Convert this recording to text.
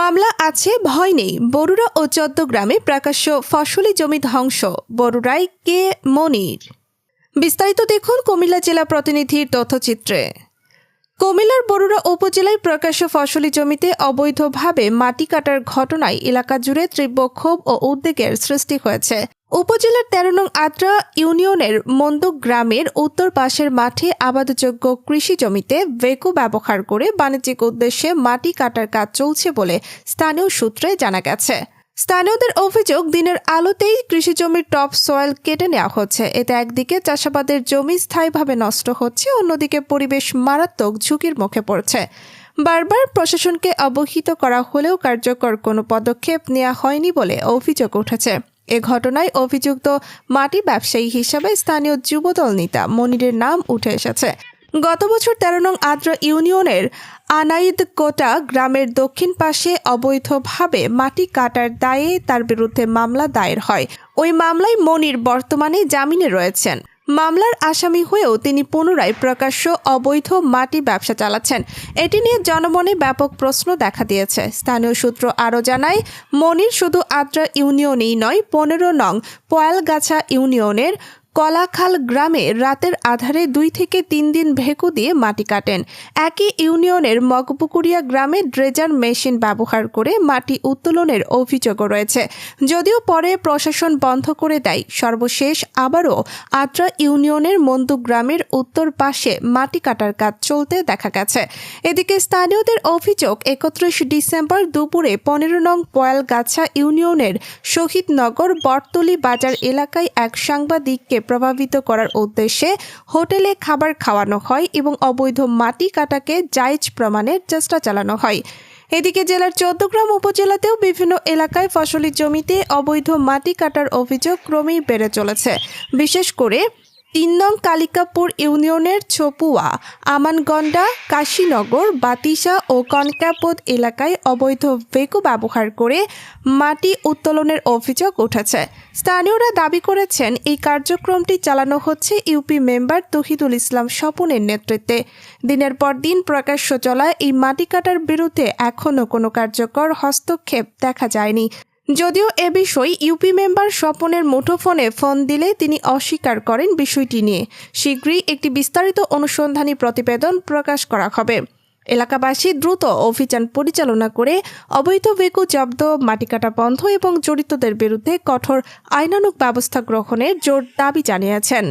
মামলা আছে, ভয় নেই। বরুড়া ও চট্টগ্রামে প্রকাশ্য ফসলি জমি ধ্বংস। বরুড়ায় কে মনির? বিস্তারিত দেখুন কুমিল্লা জেলা প্রতিনিধির তথ্যচিত্রে। কুমিল্লার বরুড়া উপজেলায় প্রকাশ্য ফসলি জমিতে অবৈধভাবে মাটি কাটার ঘটনায় এলাকা জুড়ে তীব্র ক্ষোভ ও উদ্বেগের সৃষ্টি হয়েছে। উপজেলার তেরো নং আদ্রা ইউনিয়নের মন্দক গ্রামের উত্তর পাশের মাঠে আবাদযোগ্য কৃষি জমিতে ভেকো ব্যবহার করে বাণিজ্যিক উদ্দেশ্যে মাটি কাটার কাজ চলছে বলে স্থানীয় সূত্রে জানা গেছে। স্থানীয়দের অভিযোগ, দিনের আলোতেই কৃষি জমির টপ সয়েল কেটে নেওয়া হচ্ছে। এতে একদিকে চাষাবাদের জমি স্থায়ীভাবে নষ্ট হচ্ছে, অন্যদিকে পরিবেশ মারাত্মক ঝুঁকির মুখে পড়ছে। বারবার প্রশাসনকে অবহিত করা হলেও কার্যকর কোনো পদক্ষেপ নেওয়া হয়নি বলে অভিযোগ উঠেছে। এ ঘটনায় অভিযুক্ত মাটি ব্যবসায়ী হিসাবে স্থানীয় যুবদল নেতা মনিরের নাম উঠে এসেছে। গত বছর তেরো নং আদ্রা ইউনিয়নের আনাইদ কোটা গ্রামের দক্ষিণ পাশে অবৈধভাবে মাটি কাটার দায়ে তার বিরুদ্ধে মামলা দায়ের হয়। ওই মামলায় মনির বর্তমানে জামিনে রয়েছেন। মামলার আসামি হয়েও তিনি পুনরায় প্রকাশ্য অবৈধ মাটি ব্যবসা চালাচ্ছেন। এটি নিয়ে জনমনে ব্যাপক প্রশ্ন দেখা দিয়েছে। স্থানীয় সূত্র আরও জানায়, মনির শুধু আদ্রা ইউনিয়নেই নয়, পনেরো নং পয়ালগাছা ইউনিয়নের কলাখাল গ্রামে রাতের আধারে দুই থেকে তিন দিন ভেকু দিয়ে মাটি কাটেন। একই ইউনিয়নের মগপুকুরিয়া গ্রামে ড্রেজার মেশিন ব্যবহার করে মাটি উত্তোলনের অভিযোগও রয়েছে। যদিও পরে প্রশাসন বন্ধ করে দেয়, সর্বশেষ আবারও আদ্রা ইউনিয়নের মন্দু গ্রামের উত্তর পাশে মাটি কাটার কাজ চলতে দেখা গেছে। এদিকে স্থানীয়দের অভিযোগ, একত্রিশ ডিসেম্বর দুপুরে পনেরো নং পয়ালগাছা ইউনিয়নের শহীদনগর বটতলি বাজার এলাকায় এক সাংবাদিককে প্রভাবিত করার উদ্দেশ্যে হোটেলে খাবার খাওয়ানো হয় এবং অবৈধ মাটি কাটাকে জায়জ প্রমাণের চেষ্টা চালানো হয়। এদিকে জেলার চৌদ্দগ্রাম উপজেলাতেও বিভিন্ন এলাকায় ফসলি জমিতে অবৈধ মাটি কাটার অভিযোগ ক্রমেই বেড়ে চলেছে। বিশেষ করে তিন নং কালিকাপুর ইউনিয়নের ছপুয়া, আমানগন্ডা, কাশীনগর, বাতিসা ও কনকাপদ এলাকায় অবৈধ ভেকু ব্যবহার করে মাটি উত্তোলনের অভিযোগ উঠেছে। স্থানীয়রা দাবি করেছেন, এই কার্যক্রমটি চালানো হচ্ছে ইউপি মেম্বার তহিদুল ইসলাম স্বপনের নেতৃত্বে। দিনের পর দিন প্রকাশ্য চলা এই মাটি কাটার বিরুদ্ধে এখনও কোনো কার্যকর হস্তক্ষেপ দেখা যায়নি। যদিও এ বিষয়ে ইউপি মেম্বার স্বপনের মুঠোফোনে ফোন দিলে তিনি অস্বীকার করেন বিষয়টি নিয়ে। শীঘ্রই একটি বিস্তারিত অনুসন্ধানী প্রতিবেদন প্রকাশ করা হবে। এলাকাবাসী দ্রুত অভিযান পরিচালনা করে অবৈধ বেকু জব্দ মাটি কাটা বন্ধ এবং জড়িতদের বিরুদ্ধে কঠোর আইনানুগ ব্যবস্থা গ্রহণের জোর দাবি জানিয়েছেন।